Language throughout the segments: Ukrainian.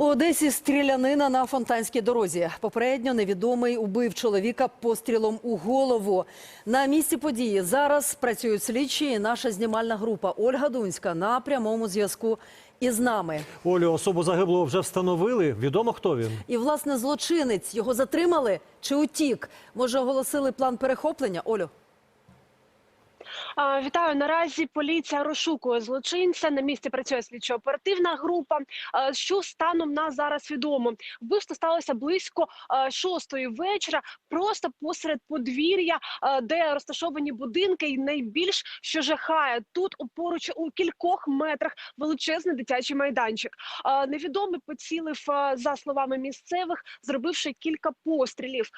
У Одесі стрілянина на фонтанській дорозі. Попередньо невідомий убив чоловіка пострілом у голову. На місці події зараз працюють слідчі. і Наша знімальна група Ольга Дунська на прямому зв'язку із нами. Олю, особу загиблого вже встановили. Відомо, хто він? І власне злочинець його затримали чи утік? Може, оголосили план перехоплення? Олю. Вітаю. Наразі поліція розшукує злочинця. На місці працює слідчо-оперативна група. Що станом на зараз відомо? Вбивство сталося близько шостої вечора, просто посеред подвір'я, де розташовані будинки. І найбільш що жахає тут поруч у кількох метрах величезний дитячий майданчик. Невідомий поцілив за словами місцевих, зробивши кілька пострілів.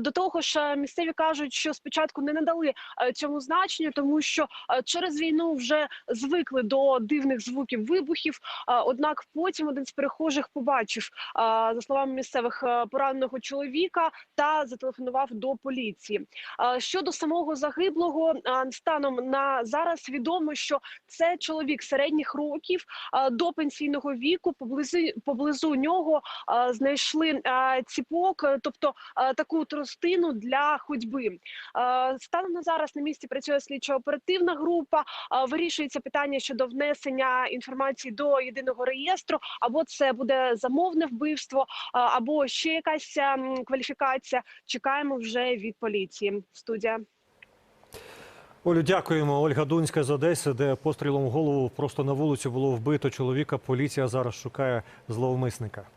До того ж, місцеві кажуть, що спочатку не надали цьому значенню, тому що е, через війну вже звикли до дивних звуків вибухів. Однак потім один з перехожих побачив, за словами місцевих, е, пораненого чоловіка та зателефонував до поліції. Щодо самого загиблого, станом на зараз відомо, що це чоловік середніх років до пенсійного віку. Поблизу поблизу нього знайшли ціпок, е, тобто таку тростину для ходьби. Станом на зараз на місці працює слідчо-оперативна група. Вирішується питання щодо внесення інформації до єдиного реєстру, або це буде замовне вбивство, або ще якась ем, кваліфікація. Чекаємо вже від поліції. Студія. Олю, дякуємо. Ольга Дунська з Одеси, де пострілом в голову просто на вулиці було вбито чоловіка. Поліція зараз шукає зловмисника.